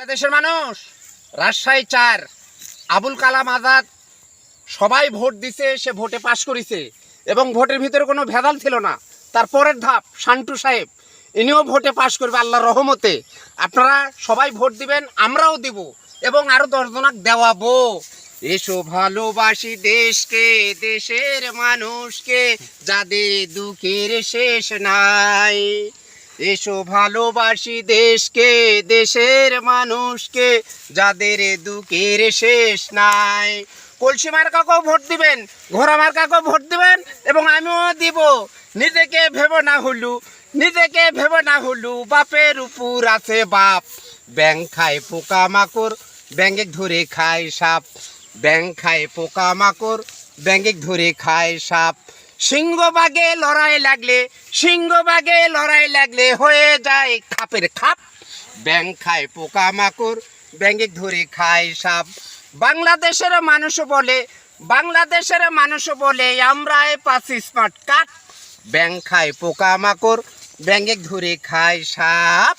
বাংলাদেশের মানুষ, রাজশাহী চার, আবুল কালাম আজাদ, সবাই ভোট দিছে, সে ভোটে পাশ করেছে। এবং ভোটের ভিতরে কোনো ভেদাল ছিল না। তার পরের ধাপ, শান্টু সাহেব, ইনিও ভোটে পাশ করবে আল্লাহর রহমতে। আপনারা সবাই ভোট দিবেন, আমরাও দিব এবং আরও দশজনাক দেওয়াবো। এসো ভালোবাসি দেশকে, দেশের মানুষকে, যাদের দুঃখের শেষ নাই। এসো ভালোবাসি দেশকে, দেশের মানুষকে, যাদের দুঃখের শেষ নাই। কলসি মার্কাকেও ভোট দিবেন, ঘোড়া মার্কাকেও ভোট দিবেন, এবং আমিও দিব। নিজেকে ভেব না হলু, নিজেকে ভেব না হলু, বাপের উপর আছে বাপ। ব্যাং খায় পোকা মাকড় ব্যাঙ্গে ধরে খায় সাপ। ব্যাং খায় পোকা মাকড় ব্যাঙ্গে ধরে খায় সাপ। সিংহবাগে লড়াই লাগলে সিংহবাগে লড়াই লাগলে হয়ে যায় খাপের খাপ। ব্যাং খায় পোকা মাকড় ব্যাঙ্গে ধরে খায় সাপ। বাংলাদেশের মানুষ বলে, বাংলাদেশের মানুষ বলে আমরা পাচ্ছি স্মার্ট কাট ব্যাং খায় পোকা মাকড় ব্যাঙ্গে ধরে খায় সাপ।